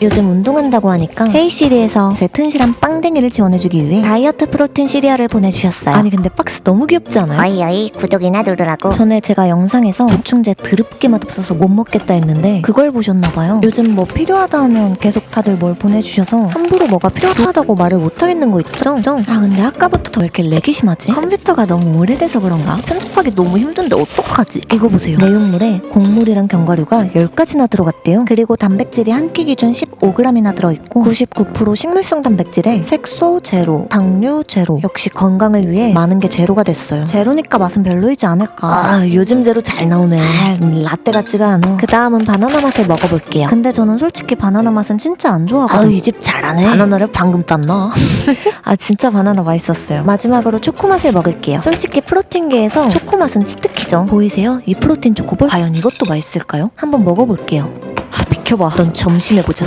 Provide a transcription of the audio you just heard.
요즘 운동한다고 하니까 헤이시리에서 제 튼실한 빵댕이를 지원해주기 위해 다이어트 프로틴 시리얼을 보내주셨어요. 아니 근데 박스 너무 귀엽지 않아요? 어이 어이 구독이나 누르라고 전에 제가 영상에서 보충제 드럽게 맛없어서 못 먹겠다 했는데 그걸 보셨나봐요. 요즘 뭐 필요하다 하면 계속 다들 뭘 보내주셔서 함부로 뭐가 필요하다고 말을 못하겠는 거 있죠? 아 근데 아까부터 왜 이렇게 렉이 심하지? 컴퓨터가 너무 오래돼서 그런가? 편집하기 너무 힘든데 어떡하지? 이거 보세요. 내용물에 곡물이랑 견과류가 10가지나 들어갔대요. 그리고 단백질이 한 끼 기준 15g이나 들어있고 99% 식물성 단백질에 색소 제로, 당류 제로 역시 건강을 위해 많은 게 제로가 됐어요. 제로니까 맛은 별로이지 않을까? 아, 요즘 제로 잘 나오네. 아, 라떼 같지가 않아. 그 다음은 바나나 맛을 먹어볼게요. 근데 저는 솔직히 바나나 맛은 진짜 안 좋아하거든요. 이집 잘하네. 바나나를 방금 땄나? 아 진짜 바나나 맛있었어요. 마지막으로 초코 맛을 먹을게요. 솔직히 프로틴계에서 초코 맛은 치트키죠. 보이세요? 이 프로틴 초코볼 과연 이것도 맛있을까요? 한번 먹어볼게요. 아 비켜봐. 넌 점심에 보자.